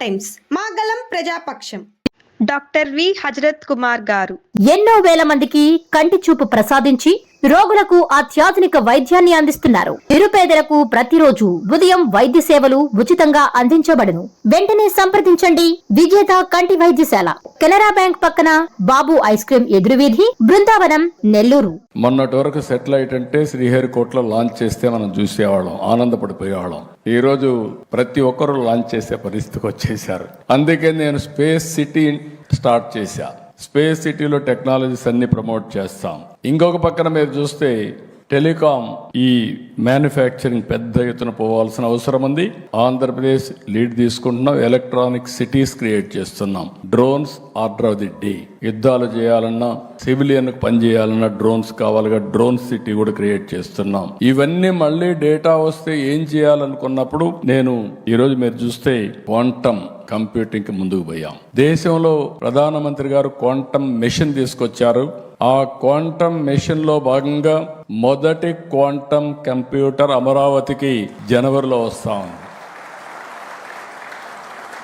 Times మా గలం ప్రజాపక్షం. Doctor V. Hazrat Kumar గారు. ఎన్నో వేల మందికి కంటి చూపు ప్రసాదించి రోగులకు అత్యాధునిక వైద్యాన్ని అందిస్తున్నారు. నిరుపేదలకు ప్రతిరోజు ఉదయం వైద్య సేవలు ఉచితంగా అందించబడును. వెంటనే సంప్రదించండి. విజేత కంటి వైద్యశాల. కెనరా బ్యాంక్ పక్కన బాబు ఐస్ క్రీం ఎదురువీధి బృందావనం నెల్లూరు. మొన్నటి వరకు సెటిలైట్ అంటే శ్రీహరికోటలో లాంచ్ చేస్తే మనం చూసేవాళ్ళం ఆనందపడిపోయేవాళ్ళం. ఈ రోజు ప్రతి ఒక్కరూ లాంచ్ చేసే పరిస్థితికి వచ్చేసారు అందుకే నేను స్పేస్ సిటీ స్టార్ట్ చేశా. స్పేస్ సిటీలో టెక్నాలజీస్ అన్ని ప్రమోట్ చేస్తాం. ఇంకొక పక్కన మీరు చూస్తే టెలికాం ఈ మ్యానుఫ్యాక్చరింగ్ పెద్ద ఎత్తున పోవాల్సిన అవసరం ఉంది. ఆంధ్రప్రదేశ్ లీడ్ తీసుకుంటున్నాం. ఎలక్ట్రానిక్ సిటీస్ క్రియేట్ చేస్తున్నాం. Drones order of the day. యుద్ధాలు చేయాలన్నా సివిలియన్ పనిచేయాలన్న డ్రోన్స్ కావాలిగా డ్రోన్ సిటీ కూడా క్రియేట్ చేస్తున్నాం. ఇవన్నీ మళ్ళీ డేటా వస్తే ఏం చేయాలనుకున్నప్పుడు నేను ఈరోజు మీరు చూస్తే క్వాంటమ్ కంప్యూటింగ్కి ముందుకు పోయాం. దేశంలో ప్రధానమంత్రి గారు క్వాంటమ్ మెషిన్ తీసుకొచ్చారు. ఆ క్వాంటమ్ మెషిన్లో భాగంగా మొదటి క్వాంటమ్ కంప్యూటర్ అమరావతికి జనవరిలో వస్తా. ఉంది